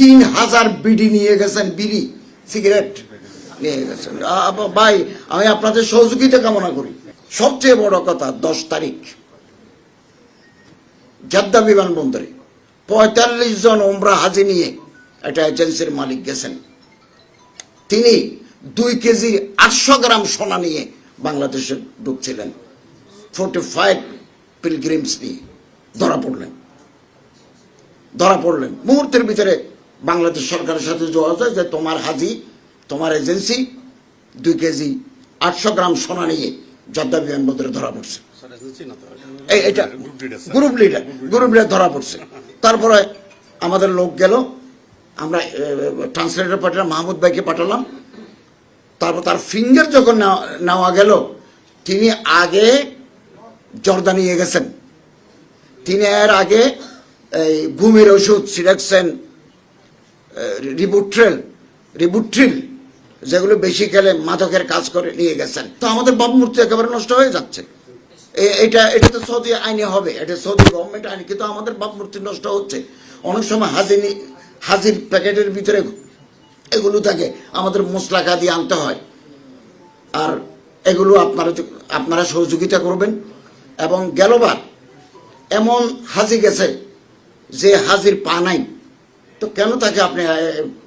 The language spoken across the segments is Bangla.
তিন হাজার বিডি নিয়ে গেছেন, বিড়ি, সিগারেট নিয়ে গেছেন। ভাই, আমি আপনাদের সহযোগিতা কামনা করি। সবচেয়ে বড় কথা, দশ তারিখ, জেদ্দা বিমানবন্দরে পঁয়তাল্লিশ জন ওমরা হাজি নিয়ে একটা এজেন্সির মালিক গেছেন। তিনি দুই কেজি আটশো গ্রাম সোনা নিয়ে বাংলাদেশে ঢুকছিলেন। ফোর্টি ফাইভ পিলগ্রিমস নিয়ে ধরা পড়লেন। ধরা পড়লেন। মুহূর্তের ভিতরে বাংলাদেশ সরকারের সাথে যোগাযোগ যে তোমার হাজি তোমার এজেন্সি দুই কেজি আটশো গ্রাম সোনা নিয়ে জর্দা বিমানবন্দরে ধরা পড়ছে। এই এটা গ্রুপ লিডার গ্রুপ লিডার ধরা পড়ছে। তারপরে আমাদের লোক গেল আমরা ট্রান্সলেটর পাঠালাম মাহমুদ ভাইকে পাঠালাম। তারপর তার ফিঙ্গার যখন নেওয়া- নেওয়া গেল তিনি আগে জর্দা নিয়ে গেছেন। তিনি এর আগে এই ঘুমের ওষুধ সিরাক্সেন রিবুট্রেল, রিবুট্রিল, যেগুলো বেশি খেলে মাদকের কাজ করে নিয়ে গেছেন। তো আমাদের ভাবমূর্তি একেবারে নষ্ট হয়ে যাচ্ছে। এটা এটা তো সৌদি আইনে হবে, এটা সৌদি গভর্নমেন্ট আইন, কিন্তু আমাদের ভাবমূর্তি নষ্ট হচ্ছে। অনেক সময় হাজির হাজির প্যাকেটের ভিতরে এগুলো থাকে, আমাদের মশলা দিয়ে আনতে হয়। আর এগুলো আপনারা আপনারা সহযোগিতা করবেন। এবং গেলবার এমন হাজি গেছে যে হাজির পা নাই। তো কেন তাকে আপনি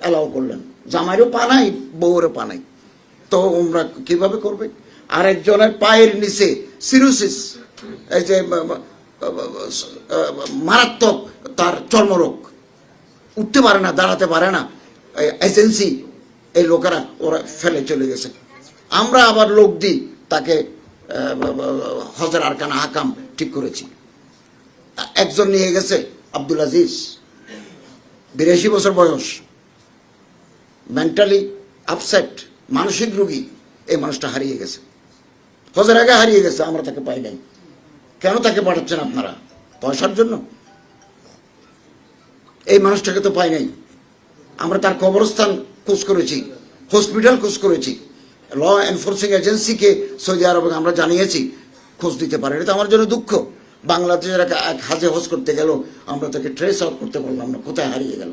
অ্যালাউ করলেন? জামাইরও পা নাই, বউরও পা নাই। তো ওমরা কীভাবে করবে? আরেকজনের পায়ের নিচে সিরোসিস এই যে মারাত্মক তার চর্মরোগ। উঠতে পারে না, দাঁড়াতে পারে না। এজেন্সি এই লোকেরা, ওরা ফেলে চলে গেছে। আমরা আবার লোক দিই, তাকে হজর আরকানা হাকাম ঠিক করেছি। একজন নিয়ে গেছে আব্দুল আজিজ। বিরাশি বছর বয়স। মেন্টালি আপসেট মানসিক রোগী, এই মানুষটা হারিয়ে গেছে। হজের আগে হারিয়ে গেছে, আমরা তাকে পাই নাই। কেন তাকে পাঠাচ্ছেন আপনারা? পয়সার জন্য? এই মানুষটাকে তো পাই নাই। আমরা তার কবরস্থান খোঁজ করেছি হসপিটাল খোঁজ করেছি। ল এনফোর্সিং এজেন্সিকে সৌদি আরবে আমরা জানিয়েছি, খোঁজ দিতে পারে এটা তো আমার জন্য দুঃখ। বাংলাদেশের এক হাজে হজ করতে গেল, আমরা তাকে ট্রেস আউট করতে পারলাম না, কোথায় হারিয়ে গেল।